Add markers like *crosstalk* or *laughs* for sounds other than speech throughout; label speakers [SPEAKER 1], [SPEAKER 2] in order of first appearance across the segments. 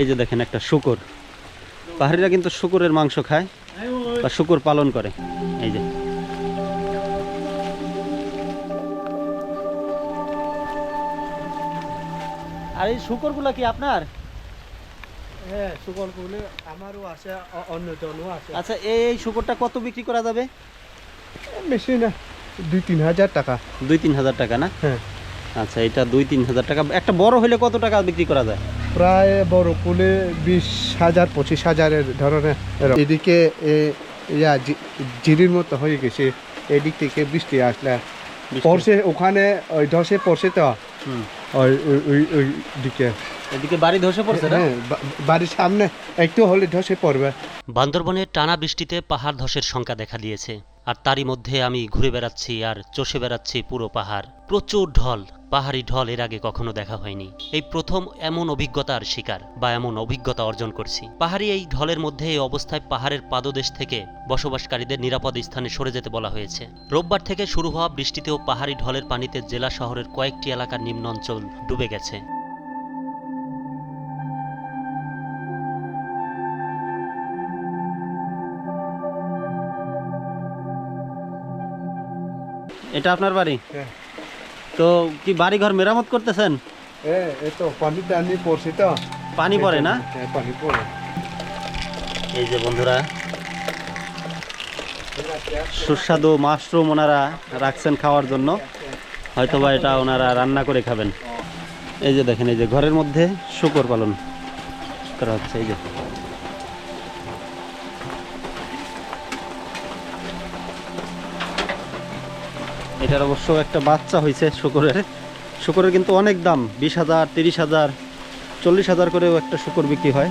[SPEAKER 1] এই যে দেখেন একটা শুকর। পাহাড়িরা কিন্তু শুকুরের মাংস খায় বা শুকুর পালন করে। এই যে। আর এই শুকরগুলো কি আপনার?
[SPEAKER 2] হ্যাঁ আমারও আছে অন্য জনও আছে।
[SPEAKER 1] আচ্ছা এই এই শুকরটা কত বিক্রি করা যাবে?
[SPEAKER 2] বেশি না দুই তিন হাজার টাকা।
[SPEAKER 1] দুই তিন হাজার টাকা না?
[SPEAKER 2] হ্যাঁ।
[SPEAKER 1] আচ্ছা এটা দুই তিন হাজার টাকা। একটা বড় হলে কত টাকা বিক্রি করা যায়?
[SPEAKER 2] প্রায় বড় কুলে বিশ হাজার পঁচিশ হাজারের ধরনের এদিকে ইয়া জিরির মতো হয়ে গেছে এদিক থেকে বৃষ্টি আসলে? পড়ছে ওখানে ওই ধসে পড়ছে তো। ওই ওই ওই দিকে।
[SPEAKER 1] এদিকে বাড়ি ধসে পড়ছে না?
[SPEAKER 2] হ্যাঁ বাড়ির সামনে একটু হলে ধসে পড়বে।
[SPEAKER 3] বান্দরবনের টানা বৃষ্টিতে পাহাড় ধসের সংখ্যা দেখা দিয়েছে আর তারই মধ্যে আমি ঘুরে বেড়াচ্ছি আর চষে বেড়াচ্ছি পুরো পাহাড়। প্রচুর ঢল পাহাড়ি ঢল এর আগে কখনো দেখা হয়নি। এই প্রথম এমন অভিজ্ঞতার শিকার বা এমন অভিজ্ঞতা অর্জন করছি। পাহাড়ি এই ঢলের মধ্যে এই অবস্থায় পাহাড়ের পাদদেশ থেকে বসবাসকারীদের নিরাপদ স্থানে সরে যেতে বলা হয়েছে। রোববার থেকে শুরু হওয়া বৃষ্টিতেও পাহাড়ি ঢলের পানিতে জেলা শহরের কয়েকটি এলাকার নিম্ন অঞ্চল ডুবে গেছে।
[SPEAKER 1] এটা আপনার বাড়ি?
[SPEAKER 2] হ্যাঁ।
[SPEAKER 1] তো কি বাড়ি ঘর মেরামত করতেছেন?
[SPEAKER 2] পানি
[SPEAKER 1] পড়ে না?
[SPEAKER 2] হ্যাঁ
[SPEAKER 1] এই যে বন্ধুরা সুস্বাদু মাশরুম ওনারা রাখছেন খাওয়ার জন্য। হয়তোবা এটা ওনারা রান্না করে খাবেন। এই যে দেখেন এই যে ঘরের মধ্যে শুকর পালন করা হচ্ছে এই যে। এটার অবশ্য একটা বাচ্চা হয়েছে শুকরের। শুকরের কিন্তু অনেক দাম বিশ হাজার তিরিশ হাজার চল্লিশ হাজার করেও একটা শুকর বিক্রি হয়।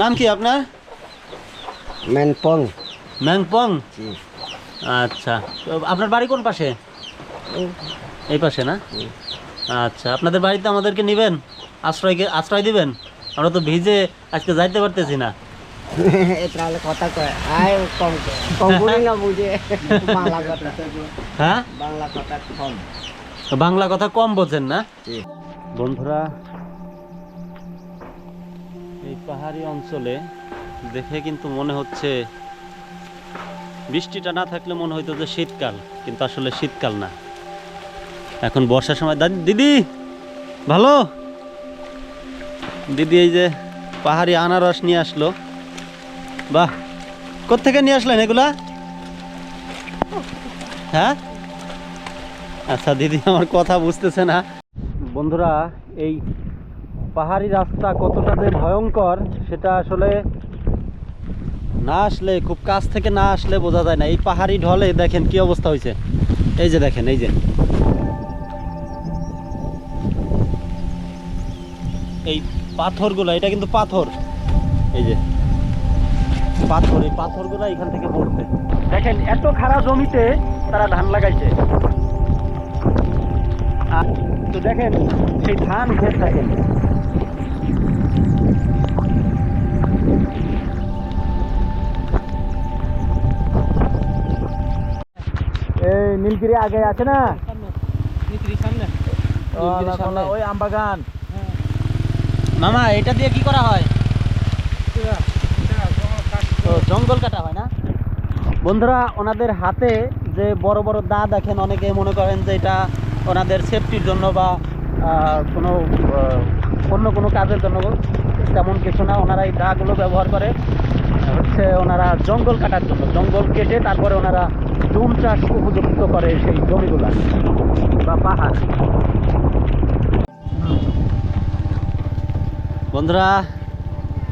[SPEAKER 1] নাম কি আপনার?
[SPEAKER 4] ম্যানপং।
[SPEAKER 1] ম্যাংপং আচ্ছা আপনার বাড়ি কোন পাশে? এই। পাশে না? আচ্ছা আপনাদের বাড়িতে আমাদেরকে নেবেন? আশ্রয় আশ্রয় দিবেন? আমরা তো ভিজে আজকে যাইতে পারতেছি না। *laughs*
[SPEAKER 4] তাহলে কথা কয়। আয় কম কম না বুঝে। বাংলা কথা।
[SPEAKER 1] হ্যাঁ?
[SPEAKER 4] বাংলা কথা কম।
[SPEAKER 1] বাংলা কথা কম বোঝেন না? বন্ধুরা এই পাহাড়ি অঞ্চলে দেখে কিন্তু মনে হচ্ছে বৃষ্টিটা না থাকলে মনে হইতো যে শীতকাল কিন্তু আসলে শীতকাল না। এখন বর্ষার সময় দিদি ভালো? দিদি এই যে পাহাড়ি আনারস নিয়ে আসলো। বাহ, কোত্থেকে নিয়ে আসলেন এগুলা? হ্যাঁ? আচ্ছা দিদি আমার কথা বুঝতেছে না। বন্ধুরা, এই পাহাড়ি রাস্তা কতটা যে ভয়ঙ্কর, সেটা আসলে না আসলে, খুব কাছ থেকে না আসলে বোঝা যায় না। এই পাহাড়ি ঢলে দেখেন কি অবস্থা হয়েছে। এই যে দেখেন, এই যে। এই পাথরগুলো এটা কিন্তু পাথর। এই যে পাথর এই পাথরগুলো এখান থেকে পড়ছে। দেখেন এত খারাপ জমিতে তারা ধান লাগাইছে। আর তো দেখেন সেই ধান ক্ষেত দেখেন। এই নীলগিরি আগে আছে না? নীলগিরির সামনে।
[SPEAKER 5] ওই আমবাগান
[SPEAKER 1] মামা এটা দিয়ে কি করা হয়? জঙ্গল কাটা হয় না? বন্ধুরা ওনাদের হাতে যে বড় বড় দা দেখেন অনেকে মনে করেন যে এটা ওনাদের সেফটির জন্য বা কোনো অন্য কোনো কাজের জন্য তেমন কিছু না। ওনারা এই দাগুলো ব্যবহার করে। হচ্ছে ওনারা জঙ্গল কাটার জন্য জঙ্গল কেটে তারপরে ওনারা জুম চাষ উপযুক্ত করে সেই জমিগুলা বা পাহাড়। বন্ধুরা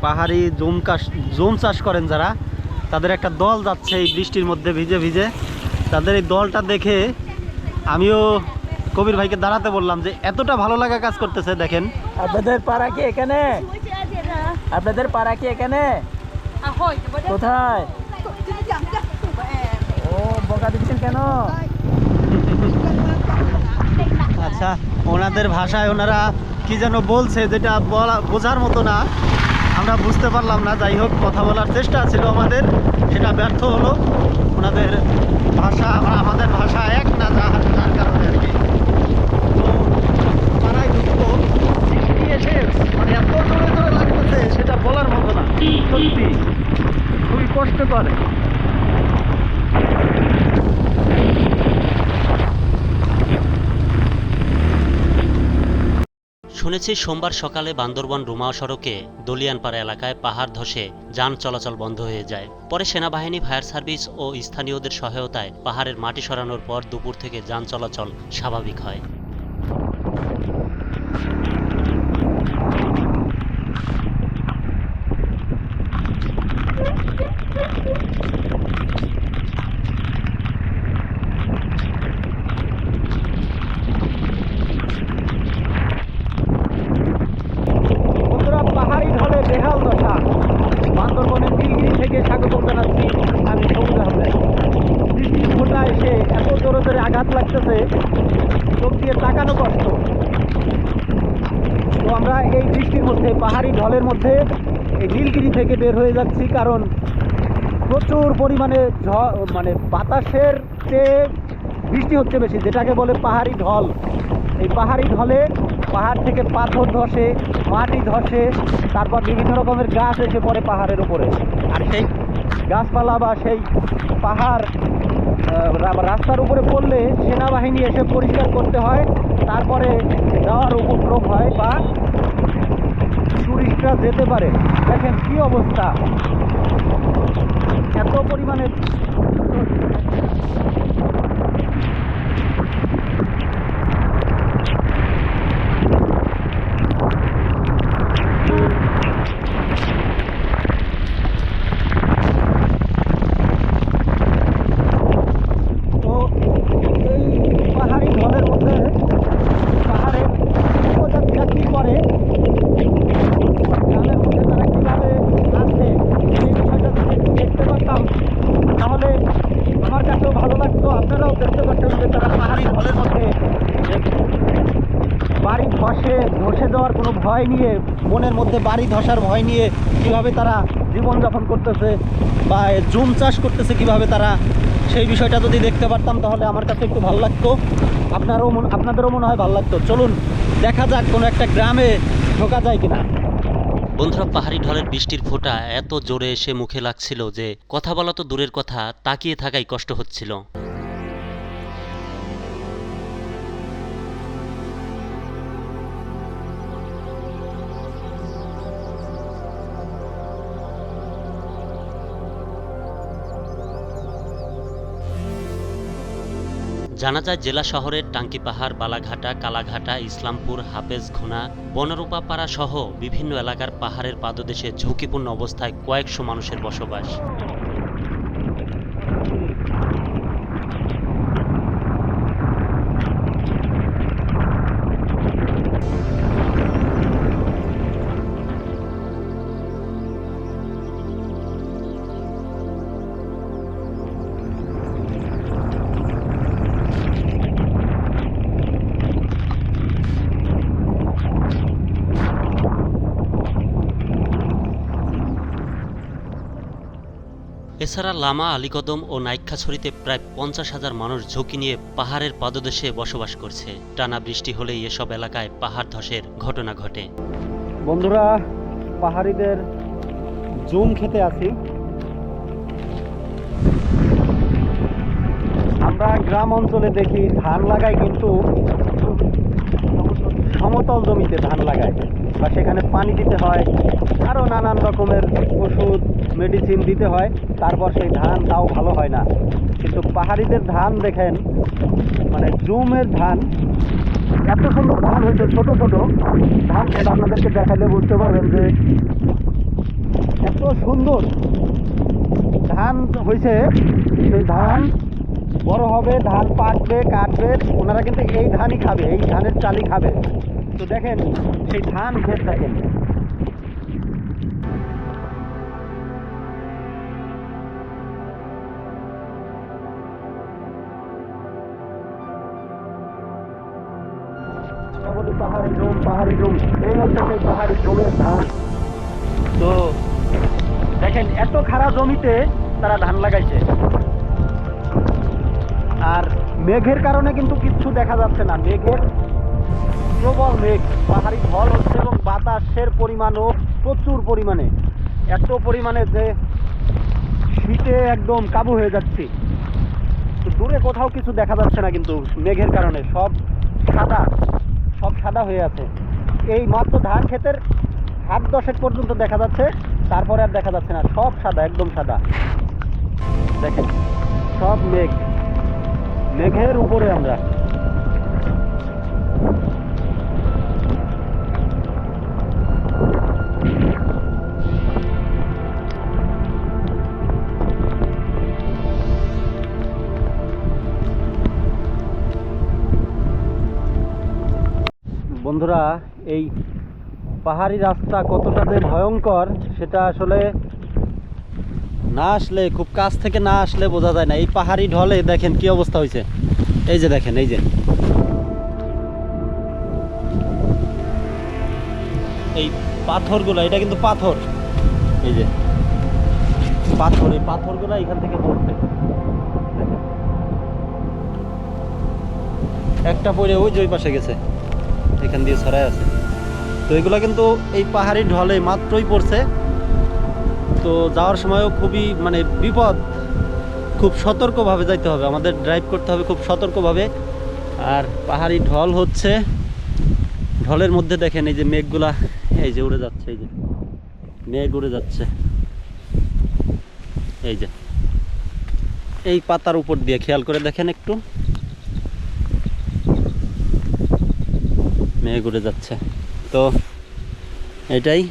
[SPEAKER 1] পাহাড়ি জুম চাষ জুম চাষ করেন যারা তাদের একটা দল যাচ্ছে এই বৃষ্টির মধ্যে ভিজে ভিজে। তাদের এই দলটা দেখে আমিও কবির ভাইকে দাঁড়াতে বললাম যে এতটা ভালো লাগা কাজ করতেছে দেখেন।
[SPEAKER 5] আপনাদের পাড়া কি এখানে? আপনাদের পাড়া কি এখানে? কোথায়? ও বকা দিচ্ছেন কেন?
[SPEAKER 1] আচ্ছা ওনাদের ভাষায় ওনারা কি যেন বলছে যেটা বলা, বোঝার মতো না। আমরা বুঝতে পারলাম না, যাই হোক, কথা বলার চেষ্টা ছিল আমাদের। সেটা ব্যর্থ হলো। ওনাদের ভাষা, আমাদের ভাষা এক না যা- যার কারণে আর কি তো পাড়ায় ঢুকবো বৃষ্টি এসে মানে এত জোরে জোরে লাগতেছে সেটা বলার মতো না সত্যি খুবই কষ্টকর
[SPEAKER 3] শুনেছি সোমবার সকালে বান্দরবন রুমা সড়কে দলিয়ানপাড়া এলাকায় পাহাড় ধসে যান চলাচল বন্ধ হয়ে যায়। পরে সেনাবাহিনী, ফায়ার সার্ভিস ও স্থানীয়দের সহায়তায় পাহাড়ের মাটি সরানোর পর দুপুর থেকে যান চলাচল স্বাভাবিক হয়
[SPEAKER 1] বন্ধুরা পাহাড়ি ঢলে বেহাল দশা বান্দরবনের নীলগিরি থেকে স্বাগত জানাচ্ছি আমি সৌদ আহমেদ বৃষ্টির ফোটা এসে এত জোরে জোরে আঘাত লাগতেছে চোখ দিয়ে তাকানো কষ্ট তো আমরা এই বৃষ্টির মধ্যে পাহাড়ি ঢলের মধ্যে এই নীলগিরি থেকে বের হয়ে যাচ্ছি, কারণ প্রচুর পরিমাণে মানে বাতাসের চেয়ে বৃষ্টি হচ্ছে বেশি, যেটাকে বলে পাহাড়ি ঢল। এই পাহাড়ি ঢলে পাহাড় থেকে পাথর ধসে, মাটি ধসে, তারপর বিভিন্ন রকমের গাছ এসে পড়ে পাহাড়ের উপরে। আর সেই গাছপালা বা সেই পাহাড় রাস্তার উপরে পড়লে সেনাবাহিনী এসে পরিষ্কার করতে হয়, তারপরে যাওয়ার উপক্রম হয় বা টুরিস্টরা যেতে পারে। দেখেন কি অবস্থা। এত পরিমাণে তো এই পাহাড়ি ঢলের মধ্যে পাহাড়ের উপজাতিরা কী করে গ্রামের মধ্যে তারা কীভাবে আছে সেই বিষয়টা যদি একটু দেখতে পারতাম তাহলে আমার কাছেও ভালো লাগতো আপনারাও দেখতে পারতেন যে তারা পাহাড়ি ঢলের মধ্যে যে বাড়ি ধসে ধসে যাওয়ার কোনো ভয় নিয়ে মধ্যে বাড়ি ধসার ভয় নিয়ে কীভাবে তারা জীবনযাপন করতেছে বা জুম চাষ করতেছে কীভাবে তারা, সেই বিষয়টা যদি দেখতে পারতাম তাহলে আমার কাছে একটু ভালো লাগতো। আপনারও মন- আপনাদেরও মনে হয় ভালো লাগতো। চলুন, দেখা যাক কোনো একটা গ্রামে ঢোকা যায় কিনা।
[SPEAKER 3] বন্ধুরা, পাহাড়ি ঢলের বৃষ্টির ফোঁটা এত জোরে এসে মুখে লাগছিল যে, কথা বলা তো দূরের কথা, তাকিয়ে থাকাই কষ্ট হচ্ছিল। জানা যায় জেলা শহরের টাঙ্কি পাহাড় বালাঘাটা, কালাঘাটা, ইসলামপুর, হাফেজ, ঘোনা, বনরূপাপাড়া সহ বিভিন্ন এলাকার পাহাড়ের পাদদেশে ঝুঁকিপূর্ণ অবস্থায় কয়েকশো মানুষের বসবাস। এছাড়া লামা আলীকদম ও নাইক্ষাছড়িতে প্রায় পঞ্চাশ হাজার মানুষ ঝুঁকি নিয়ে পাহাড়ের পাদদেশে বসবাস করছে। টানা বৃষ্টি হলেই এসব এলাকায় পাহাড় ধসের ঘটনা ঘটে।
[SPEAKER 1] বন্ধুরা, পাহাড়িদের জুম খেতে আছি আমরা গ্রাম অঞ্চলে দেখি ধান লাগাই কিন্তু সমতল জমিতে ধান লাগায় বা সেখানে পানি দিতে হয়। আরও নানান রকমের ওষুধ মেডিসিন দিতে হয়, তারপর সেই ধান তাও ভালো হয় না। কিন্তু পাহাড়িদের ধান দেখেন মানে জুমের ধান, এত সুন্দর ধান হয়েছে, ছোট ছোট। ধান সেটা আপনাদেরকে দেখালে বুঝতে পারবেন যে এত সুন্দর ধান হয়েছে। সেই ধান বড় হবে, ধান পাকবে, কাটবে, ওনারা কিন্তু এই ধানই খাবে, এই ধানের চালই খাবে। তো দেখেন, সেই ধান ক্ষেত দেখেন পাহাড়ি জমির ধান। তো, দেখেন, এত খারাপ জমিতে তারা ধান লাগাইছে। আর মেঘের কারণে কিন্তু কিচ্ছু দেখা যাচ্ছে না। মেঘের প্রবল মেঘ, পাহাড়ি ঢল হচ্ছে এবং বাতাসের পরিমাণও প্রচুর পরিমাণে। এত পরিমাণে যে শীতে একদম কাবু হয়ে যাচ্ছি। দূরে কোথাও কিছু দেখা যাচ্ছে না কিন্তু মেঘের কারণে। সব সাদা সব সাদা হয়ে আছে। এই মাত্র ধান ক্ষেতের হাত দশেক পর্যন্ত দেখা যাচ্ছে। তারপরে আর দেখা যাচ্ছে না। সব সাদা, একদম সাদা। দেখেন, সব মেঘ। মেঘের উপরে আমরা। বন্ধুরা এই পাহাড়ি রাস্তা কতটা যে ভয়ঙ্কর, সেটা আসলে না আসলে, খুব কাছ থেকে না আসলে বোঝা যায় না। এই পাহাড়ি ঢলে দেখেন কি অবস্থা হয়েছে। এই যে দেখেন, এই যে। এই পাথরগুলো, এটা কিন্তু পাথর। এই যে। পাথর, এই পাথরগুলো এখান থেকে পড়ছে একটা পড়ে ওই যে ওই পাশে গেছে। এখান দিয়ে ছড়াই আছে। তো এগুলো কিন্তু এই পাহাড়ি ঢলে মাত্রই পড়ছে। তো যাওয়ার সময়ও খুবই মানে বিপদ। খুব সতর্কভাবে যাইতে হবে, আমাদের ড্রাইভ করতে হবে খুব সতর্কভাবে। আর পাহাড়ি ঢল হচ্ছে, ঢলের মধ্যে দেখেন এই যে মেঘগুলা, এই যে উড়ে যাচ্ছে, এই যে মেঘ উড়ে যাচ্ছে। এই যে, এই পাতার উপর দিয়ে খেয়াল করে দেখেন একটু। মেঘ উড়ে যাচ্ছে। তো এটাই।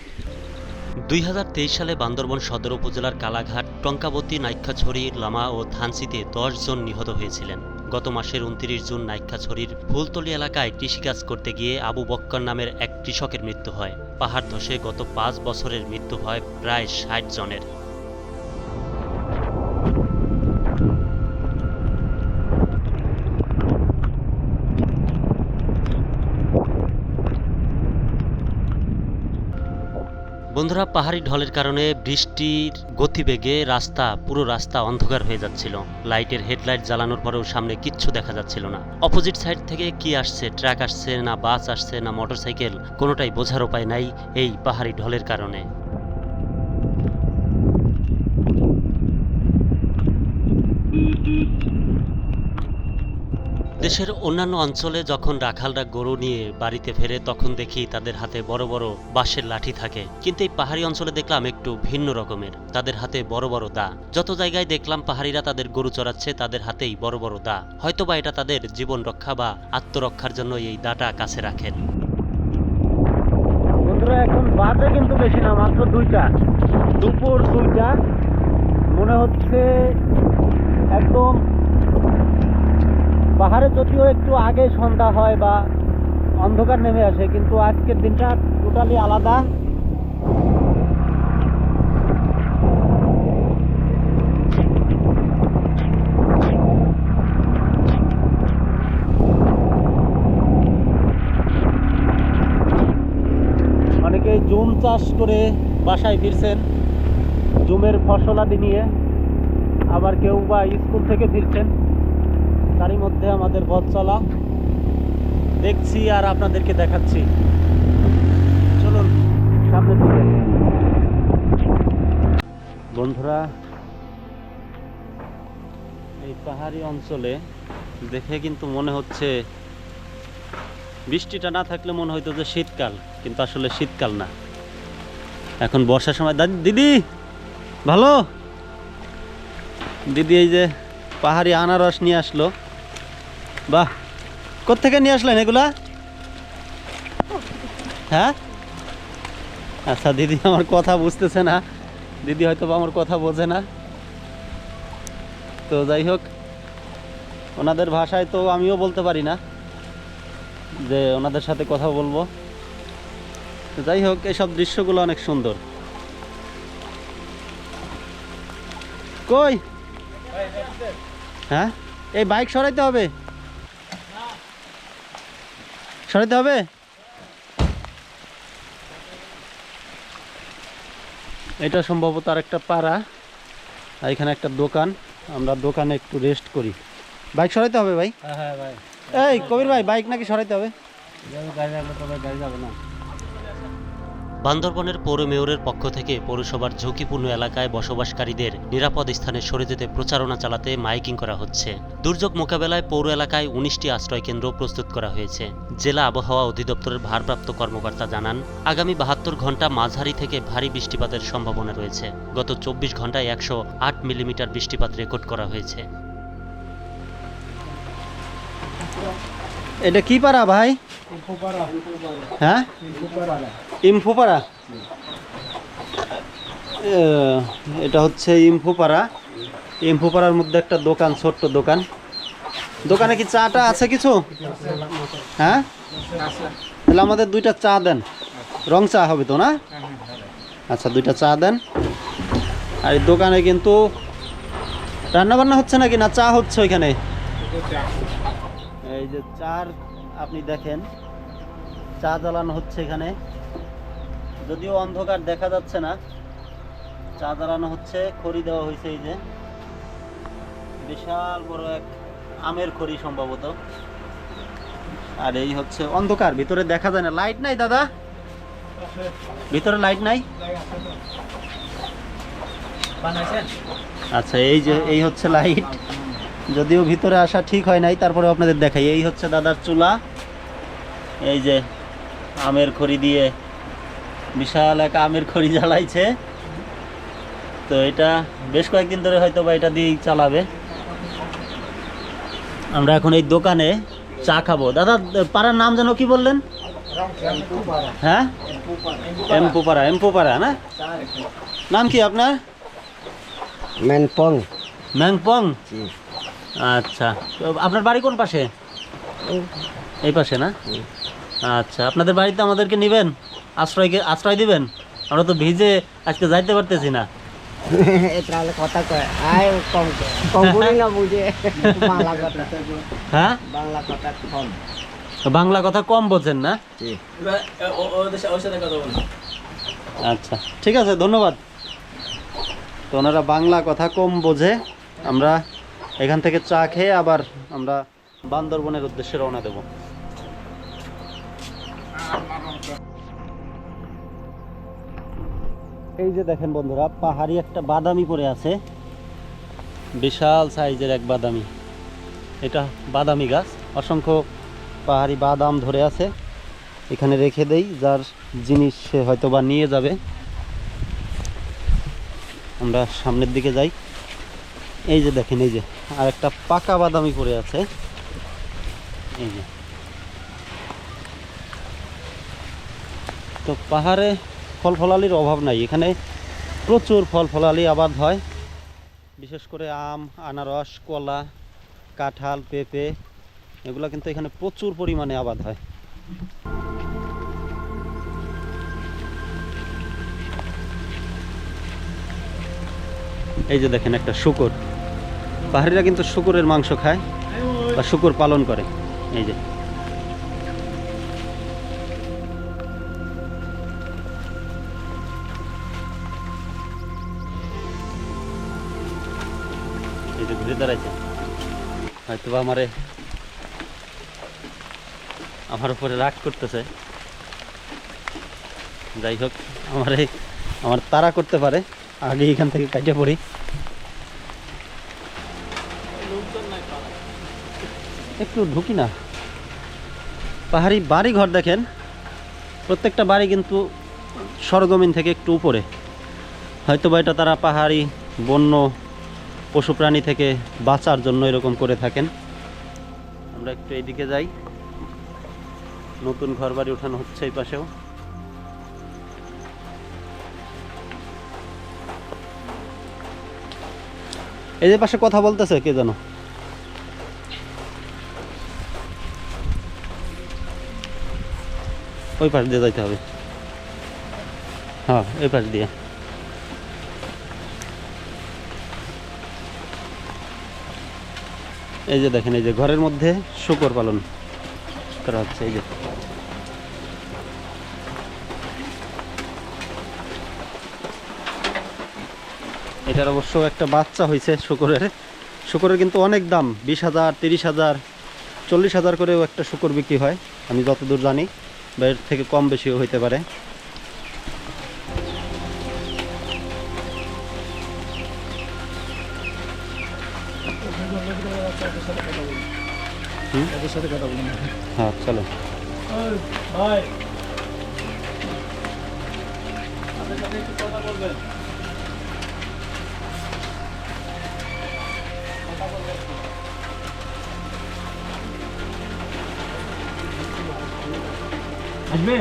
[SPEAKER 3] দুই হাজার তেইশ সালে বান্দরবন সদর উপজেলার কালাঘাট, টঙ্কাবতী, নাইক্ষাছড়ি, লামা ও থানসিতে জন নিহত হয়েছিলেন। গত মাসের উনত্রিশ জুন নাইক্ষাছড়ির ফুলতলি এলাকায় কৃষিকাজ করতে গিয়ে আবু বক্কর নামের এক কৃষকের মৃত্যু হয়। পাহাড় ধসে গত পাঁচ বছরের মৃত্যু হয় প্রায় ষাট জনের। বন্ধুরা, পাহাড়ি ঢলের কারণে বৃষ্টির গতিবেগে রাস্তা, পুরো রাস্তা অন্ধকার হয়ে যাচ্ছিল। লাইটের হেডলাইট জ্বালানোর পরেও সামনে কিচ্ছু দেখা যাচ্ছিল না। অপোজিট সাইড থেকে কি আসছে, ট্রাক আসছে না বাস আসছে না মোটরসাইকেল, কোনোটাই বোঝার উপায় নাই এই পাহাড়ি ঢলের কারণে। দেশের অন্যান্য অঞ্চলে যখন রাখালরা গরু নিয়ে বাড়িতে ফেরে, তখন দেখি তাদের হাতে বড় বড় বাঁশের লাঠি থাকে। কিন্তু এই পাহাড়ি অঞ্চলে দেখলাম একটু ভিন্ন রকমের। তাদের হাতে বড় বড় দা। যত জায়গায় দেখলাম পাহাড়িরা তাদের গরু চড়াচ্ছে, তাদের হাতেই বড় বড় দা। হয়তোবা এটা তাদের জীবন রক্ষা বা আত্মরক্ষার জন্য এই দাটা কাছে রাখেন।
[SPEAKER 1] বন্ধুরা, এখন বাজে কিন্তু বেশি না, মাত্র দুইটা। দুপুর দুইটা। মনে হচ্ছে একদম পাহাড়ে যদিও একটু আগে সন্ধ্যা হয় বা অন্ধকার নেমে আসে, কিন্তু আজকের দিনটা টোটালি আলাদা। অনেকে জুম চাষ করে বাসায় ফিরছেন, জুমের ফসলাদি নিয়ে। আবার কেউ বা স্কুল থেকে ফিরছেন। তারই মধ্যে আমাদের পথ চলা। দেখছি আর আপনাদেরকে দেখাচ্ছি। চলুন সামনের দিকে বন্ধুরা, এই পাহাড়ি অঞ্চলে দেখে কিন্তু মনে হচ্ছে বৃষ্টিটা না থাকলে মনে হইতো যে শীতকাল, কিন্তু আসলে শীতকাল না। এখন বর্ষার সময় দিদি, ভালো? দিদি এই যে পাহাড়ি আনারস নিয়ে আসলো। বাহ, কোত্থেকে নিয়ে আসলেন এগুলা? হ্যাঁ? আচ্ছা দিদি আমার কথা বুঝতেছে না। দিদি হয়তো আমার কথা বোঝে না। তো যাই হোক, ওনাদের ভাষায় তো আমিও বলতে পারি না যে ওনাদের সাথে কথা বলব। যাই হোক এইসব দৃশ্যগুলো অনেক সুন্দর। কই? হ্যাঁ? এই বাইক সরাইতে হবে? সরাইতে হবে? এটা সম্ভবত আর একটা পাড়া। আর এখানে একটা দোকান। আমরা দোকানে একটু রেস্ট করি। বাইক সরাইতে হবে ভাই?
[SPEAKER 5] হ্যাঁ ভাই।
[SPEAKER 1] এই কবির ভাই বাইক নাকি সরাইতে হবে?
[SPEAKER 5] গাড়ি রাখলে তবে গাড়ি যাবে না।
[SPEAKER 3] বান্দরবনের পৌর মেয়রের পক্ষ থেকে পৌরসভার ঝুঁকিপূর্ণ এলাকায় বসবাসকারীদের নিরাপদ স্থানে সরে যেতে প্রচারণা চালাতে মাইকিং করা হচ্ছে। দুর্যোগ মোকাবেলায় পৌর এলাকায় উনিশটি আশ্রয় কেন্দ্র প্রস্তুত করা হয়েছে। জেলা আবহাওয়া অধিদপ্তরের ভারপ্রাপ্ত কর্মকর্তা জানান, আগামী বাহাত্তর ঘণ্টা মাঝারি থেকে ভারী বৃষ্টিপাতের সম্ভাবনা রয়েছে। গত চব্বিশ ঘন্টায় একশো আট মিলিমিটার বৃষ্টিপাত রেকর্ড করা হয়েছে।
[SPEAKER 1] এটা কি পাড়া ভাই? হ্যাঁ? ইমফুপাড়া এটা হচ্ছে ইমফুপাড়া ইমফুপাড়ার মধ্যে একটা দোকান ছোট্ট দোকান। দোকানে কি চাটা আছে কিছু? হ্যাঁ? তাহলে আমাদের দুইটা চা দেন। রং চা হবে তো না? আচ্ছা দুইটা চা দেন। আর এই দোকানে কিন্তু রান্না বান্না হচ্ছে নাকি না চা হচ্ছে ওইখানে? এই যে চার আপনি দেখেন চা জ্বালানো হচ্ছে এখানে। যদিও অন্ধকার দেখা যাচ্ছে না চা জ্বালানো হচ্ছে খড়ি দেওয়া হয়েছে এই যে। বিশাল বড় এক আমের খড়ি সম্ভবত। আর এই হচ্ছে অন্ধকার ভিতরে দেখা যায় না। লাইট নাই দাদা? ভিতরে লাইট নাই? আচ্ছা এই যে এই হচ্ছে লাইট যদিও ভিতরে আসা ঠিক হয় নাই তারপরে আপনাদের দেখাই। এই হচ্ছে দাদার চুলা। এই যে আমের খড়ি দিয়ে বিশাল এক আমের খড়ি জ্বালাইছে। তো এটা বেশ কয়েকদিন ধরে হয়তো বা এটা দিয়েই চালাবে। আমরা এখন এই দোকানে চা খাব। দাদা পাড়ার নাম যেন কি বললেন? হ্যাঁ? এমপুপাড়া এমপুপাড়া না? নাম কি আপনার? ম্যাংপং
[SPEAKER 4] জি।
[SPEAKER 1] আচ্ছা। আপনার বাড়ি কোন পাশে? এই পাশে না? আচ্ছা আপনাদের বাড়িতে আমাদেরকে নেবেন? আশ্রয়কে আশ্রয় দিবেন? আমরা তো ভিজে আজকে যাইতে পারতেছি না। *laughs*
[SPEAKER 4] এটা কথা কয়। আয় কম কম না বুঝে। বাংলা কথা
[SPEAKER 1] হ্যাঁ?
[SPEAKER 4] বাংলা কথা কম।
[SPEAKER 1] বাংলা কথা কম বোঝেন না? আচ্ছা ঠিক আছে ধন্যবাদ। তো ওনারা বাংলা কথা কম বোঝে। আমরা এখান থেকে চা খেয়ে আবার আমরা বান্দরবনের উদ্দেশ্যে রওনা দেব। এই যে দেখেন বন্ধুরা, পাহাড়ি একটা বাদামি পরে আছে। বিশাল সাইজের এক বাদামি। এটা বাদামি গাছ। অসংখ্য পাহাড়ি বাদাম ধরে আছে। এখানে রেখে দেই, যার জিনিস সে হয়তো বা নিয়ে যাবে। আমরা সামনের দিকে যাই। এই যে দেখেন, এই যে। আর একটা পাকা বাদামি পড়ে আছে। এই যে। তো পাহাড়ে ফল ফলালির অভাব নাই, এখানে প্রচুর ফল ফলালি আবাদ হয়। বিশেষ করে আম, আনারস, কলা, কাঁঠাল, পেঁপে, এগুলো কিন্তু এখানে প্রচুর পরিমাণে আবাদ হয়। এই যে দেখেন একটা শুকর। পাহাড়িরা কিন্তু শুকুরের মাংস খায় বা শুকুর পালন করে। এই যে। ঘুরে দাঁড়াইছে। হয়তো বা আমারে আমার উপরে রাগ করতেছে। যাই হোক, আমারে আমার তারা করতে পারে। আগে এখান থেকে কাটে পড়ি। একটু ঢুকি না। পাহাড়ি বাড়ি ঘর দেখেন, প্রত্যেকটা বাড়ি কিন্তু সরজমিন থেকে একটু উপরে। হয়তো বা এটা তারা পাহাড়ি বন্য পশু প্রাণী থেকে বাঁচার জন্য এরকম করে থাকেন। আমরা একটু এইদিকে যাই। নতুন ঘর বাড়ি উঠানো হচ্ছে এই পাশেও। এই যে পাশে কথা বলতেছে, কে জানো ওই পাশ দিয়ে যাইতে হবে। হ্যাঁ ওই পাশ দিয়ে। এই যে দেখেন, এই যে ঘরের মধ্যে শুকর পালন করা হচ্ছে, এই যে। এটার অবশ্য একটা বাচ্চা হয়েছে শুকরের। শুকরের কিন্তু অনেক দাম, বিশ হাজার, তিরিশ হাজার, চল্লিশ হাজার করেও একটা শুকর বিক্রি হয়, আমি যতদূর জানি। বা এর থেকে কম বেশিও হইতে পারে। হুম? হ্যাঁ
[SPEAKER 5] ভাই। আসবে?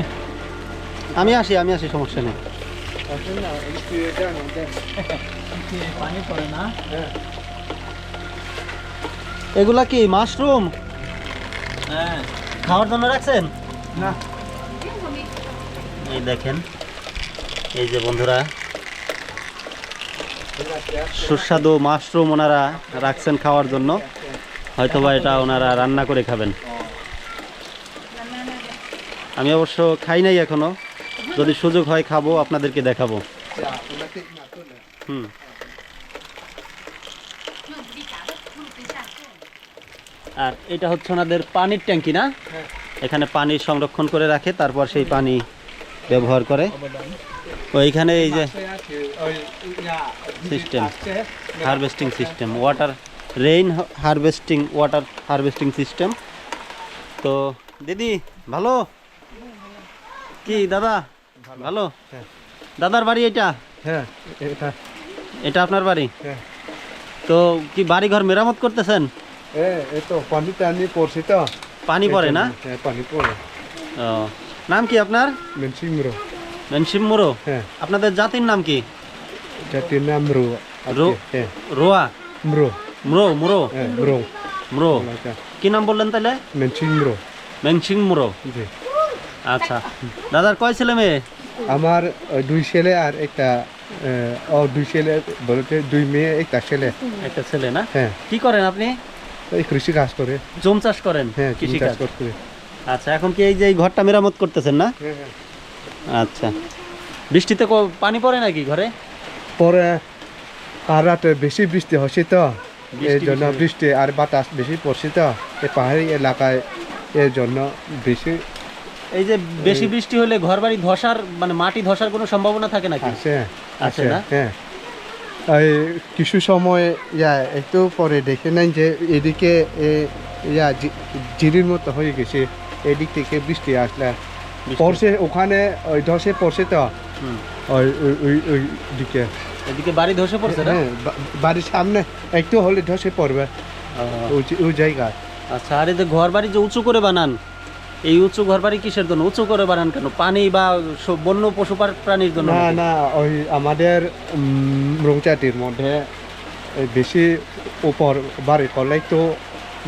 [SPEAKER 1] আমি আসি আমি আসি সমস্যা নেই।
[SPEAKER 5] পানি পড়ে না?
[SPEAKER 1] এগুলা কি মাশরুম?
[SPEAKER 5] হ্যাঁ।
[SPEAKER 1] খাওয়ার জন্য রাখছেন?
[SPEAKER 2] না।
[SPEAKER 1] এই দেখেন এই যে বন্ধুরা সুস্বাদু মাশরুম ওনারা রাখছেন খাওয়ার জন্য। হয়তোবা এটা ওনারা রান্না করে খাবেন। আমি অবশ্য খাই নাই এখনও। যদি সুযোগ হয় খাব, আপনাদেরকে দেখাবো। হুম। আর এটা হচ্ছে ওনাদের পানির ট্যাঙ্কি না? এখানে পানি সংরক্ষণ করে রাখে, তারপর সেই পানি ব্যবহার করে। ওইখানে এই যে system, harvesting system, water rain harvesting, water harvesting system. তো দিদি, ভালো? কি দাদা? ভালো।
[SPEAKER 2] হ্যাঁ।
[SPEAKER 1] দাদার বাড়ি এটা
[SPEAKER 2] হ্যাঁ এটা।
[SPEAKER 1] এটা আপনার বাড়ি?
[SPEAKER 2] হ্যাঁ।
[SPEAKER 1] তো কি বাড়ি ঘর মেরামত করতেছেন?
[SPEAKER 2] পানি টানি পড়ছে তো।
[SPEAKER 1] পানি পড়ে না?
[SPEAKER 2] হ্যাঁ পানি পড়ে।
[SPEAKER 1] ও নাম কি আপনার?
[SPEAKER 2] মেনসিমরো।
[SPEAKER 1] মেনসিম মোরো
[SPEAKER 2] হ্যাঁ।
[SPEAKER 1] আপনাদের জাতির নাম কি?
[SPEAKER 2] জাতির নাম রো হ্যাঁ।
[SPEAKER 1] রোয়া?
[SPEAKER 2] ম্রো।
[SPEAKER 1] মুরো মুরো?
[SPEAKER 2] হ্যাঁ ম্রো।
[SPEAKER 1] মুরো। কি নাম বললেন তাহলে?
[SPEAKER 2] মেনসিমরো। জি।
[SPEAKER 1] আচ্ছা। দাদার কয় ছেলে মেয়ে?
[SPEAKER 2] আমার দুই ছেলে আর একটা ও দুই ছেলে বলতে দুই মেয়ে একটা ছেলে।
[SPEAKER 1] একটা ছেলে না?
[SPEAKER 2] হ্যাঁ।
[SPEAKER 1] কি করেন আপনি?
[SPEAKER 2] এই কৃষি কাজ করে।
[SPEAKER 1] জম চাষ করেন?
[SPEAKER 2] হ্যাঁ কৃষি কাজ। করতে।
[SPEAKER 1] আচ্ছা এখন কি এই যে এই ঘরটা মেরামত করতেছেন না?
[SPEAKER 2] হ্যাঁ হ্যাঁ।
[SPEAKER 1] আচ্ছা। বৃষ্টিতে পানি পড়ে নাকি ঘরে?
[SPEAKER 2] পরে আর রাতে বেশি বৃষ্টি হচ্ছে তো। এর জন্য বৃষ্টি আর বাতাস বেশি পড়ছে তো। এই পাহাড়ি এলাকায় এর জন্য বেশি
[SPEAKER 1] এই যে বেশি বৃষ্টি হলে ঘর বাড়ি ধসার মানে মাটি ধসার কোনো সম্ভাবনা থাকে নাকি?
[SPEAKER 2] আছে
[SPEAKER 1] না?
[SPEAKER 2] হ্যাঁ এই কিছু সময় ইয়া একটু পরে দেখে নেন যে এদিকে ইয়া জিরির মতো হয়ে গেছে এদিক থেকে বৃষ্টি আসলে। পড়ছে ওখানে ওই ধসে পড়ছে তো। ওই ওই- ওই দিকে।
[SPEAKER 1] এদিকে বাড়ি ধসে পড়ছে না?
[SPEAKER 2] হ্যাঁ বাড়ির সামনে একটু হলে ধসে পড়বে। ওই জায়গায়।
[SPEAKER 1] আচ্ছা আর এই যে ঘর বাড়ি যে উঁচু করে বানান এই উঁচু ঘর বাড়ি কিসের জন্য? উঁচু করে বানান কেন? পানি বা বন্য পশু প্রাণীর জন্য
[SPEAKER 2] না না ওই আমাদের রংচাটির মধ্যে এই বেশি উপর বাড়ি করলে তো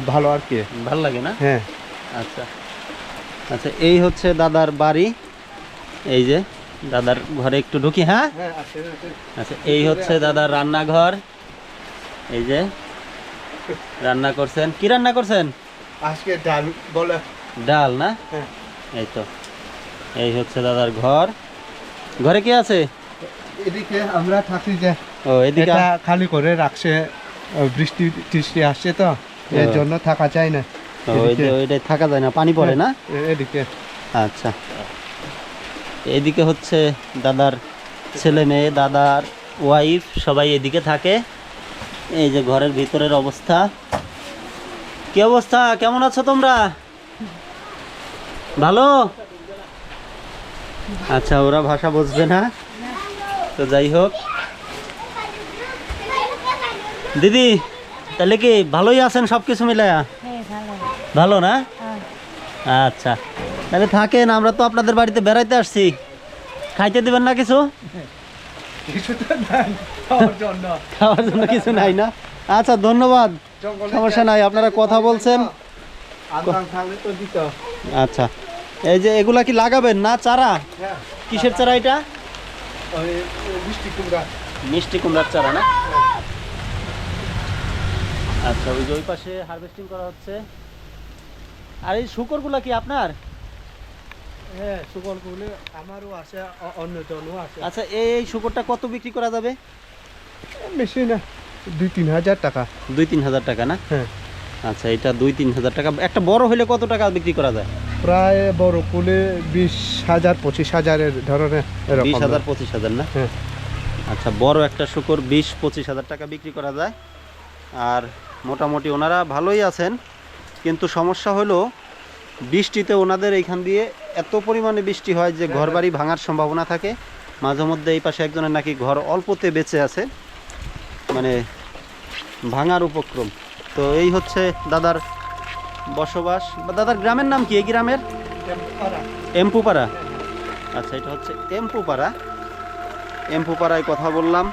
[SPEAKER 2] ভালো আর কি।
[SPEAKER 1] ভালো লাগে না?
[SPEAKER 2] হ্যাঁ।
[SPEAKER 1] আচ্ছা। আচ্ছা এই হচ্ছে দাদার বাড়ি। এই যে দাদার ঘরে একটু ঢুকি হ্যাঁ?
[SPEAKER 2] হ্যাঁ
[SPEAKER 1] আচ্ছা এই হচ্ছে দাদার রান্নাঘর। এই যে রান্না করছেন। কি রান্না করছেন?
[SPEAKER 2] আজকে ডাল বলে
[SPEAKER 1] ডাল না?
[SPEAKER 2] হ্যাঁ।
[SPEAKER 1] এই তো এই হচ্ছে দাদার ঘর। ঘরে কি আছে?
[SPEAKER 2] এদিকে আমরা থাকি যে
[SPEAKER 1] ও এদিকে
[SPEAKER 2] খালি করে রাখছে বৃষ্টি টিষ্টি আসছে তো এর জন্য থাকা যায় না।
[SPEAKER 1] ওইটাই থাকা যায় না পানি পড়ে না?
[SPEAKER 2] এদিকে।
[SPEAKER 1] আচ্ছা। এদিকে হচ্ছে দাদার ছেলে মেয়ে দাদার ওয়াইফ সবাই এদিকে থাকে। এই যে ঘরের ভিতরের অবস্থা। কি অবস্থা? কেমন আছো তোমরা? ভালো? আচ্ছা ওরা ভাষা বুঝবে না? তো যাই হোক। দিদি তাহলে কি ভালোই আছেন সব কিছু মিলায়া ভালো। না? আচ্ছা তাহলে থাকেন আমরা তো আপনাদের বাড়িতে বেড়াইতে আসছি। খাইতে দিবেন না কিছু?
[SPEAKER 2] খাওয়ার জন্য।
[SPEAKER 1] কিছু নাই না? আচ্ছা ধন্যবাদ। সমস্যা নাই আপনারা কথা বলছেন। আচ্ছা। এই যে এগুলা কি লাগাবেন না চারা?
[SPEAKER 2] হ্যাঁ।
[SPEAKER 1] কিসের চারা এটা?
[SPEAKER 2] ওই কুমড়া।
[SPEAKER 1] মিষ্টি কুমড়ার চারা না? আচ্ছা ওই যে ওই পাশে হারভেস্টিং করা হচ্ছে। আর এই শুকরগুলা কি আপনার?
[SPEAKER 2] হ্যাঁ কুলে আমারও আছে অ- অন্য জনও আছে।
[SPEAKER 1] আচ্ছা এই এই শুকরটা কত বিক্রি করা যাবে?
[SPEAKER 2] বেশি না দুই তিন হাজার টাকা।
[SPEAKER 1] দুই তিন হাজার টাকা না?
[SPEAKER 2] হ্যাঁ।
[SPEAKER 1] আচ্ছা এটা দুই তিন হাজার টাকা। একটা বড় হলে কত টাকা বিক্রি করা যায়?
[SPEAKER 2] প্রায় বড় কুলে বিশ হাজার পঁচিশ হাজারের ধরনের
[SPEAKER 1] বিশ হাজার পঁচিশ হাজার না?
[SPEAKER 2] হ্যাঁ।
[SPEAKER 1] আচ্ছা বড় একটা শুকর বিশ পঁচিশ হাজার টাকা বিক্রি করা যায়। আর মোটামুটি ওনারা ভালোই আছেন কিন্তু সমস্যা হলো বৃষ্টিতে ওনাদের এইখান দিয়ে এত পরিমাণে বৃষ্টি হয় যে ঘর বাড়ি ভাঙার সম্ভাবনা থাকে। মাঝে মধ্যে এই পাশে একজনের নাকি ঘর অল্পতে বেঁচে আছে। মানে ভাঙার উপক্রম। তো এই হচ্ছে দাদার বসবাস। বা দাদার গ্রামের নাম কি? এই গ্রামের? এমপুপাড়া। আচ্ছা এটা হচ্ছে এমপুপাড়া। এমপুপাড়ায় কথা বললাম।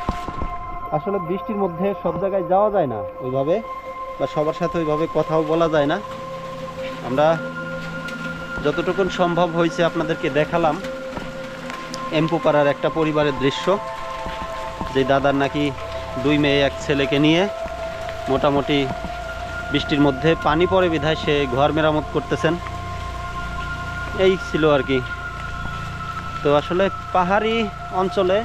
[SPEAKER 1] আসলে বৃষ্টির মধ্যে সব জায়গায় যাওয়া যায় না ওইভাবে বা সবার সাথে ওইভাবে কথাও বলা যায় না। আমরা যতটুকুন সম্ভব হয়েছে আপনাদেরকে দেখালাম এমপুপাড়ার একটা পরিবারের দৃশ্য যে দাদার নাকি দুই মেয়ে এক ছেলেকে নিয়ে মোটামুটি বৃষ্টির মধ্যে। পানি পড়ে বিধায় সে ঘর মেরামত করতেছেন। এই ছিল আর কি। তো আসলে পাহাড়ি অঞ্চলে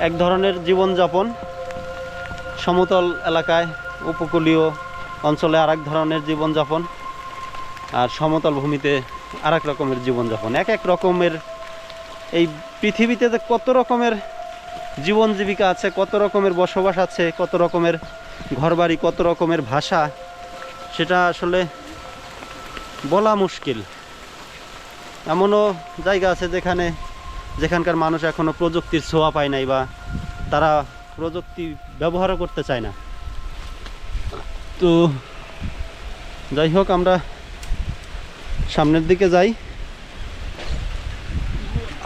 [SPEAKER 1] এক ধরনের জীবনযাপন, সমতল এলাকায় উপকূলীয় অঞ্চলে আর এক ধরনের জীবনযাপন, আর সমতল ভূমিতে আর এক রকমের জীবনযাপন। এক এক রকমের এই পৃথিবীতে যে কত রকমের জীবন জীবিকা আছে, কত রকমের বসবাস আছে, কত রকমের ঘরবাড়ি কত রকমের ভাষা, সেটা আসলে বলা মুশকিল। এমনও জায়গা আছে যেখানে যেখানকার মানুষ এখনও প্রযুক্তির ছোঁয়া পায় নাই বা তারা প্রযুক্তি ব্যবহারও করতে চায় না। তো যাই হোক, আমরা সামনের দিকে যাই।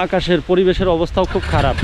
[SPEAKER 1] আকাশের পরিবেশের অবস্থাও খুব খারাপ।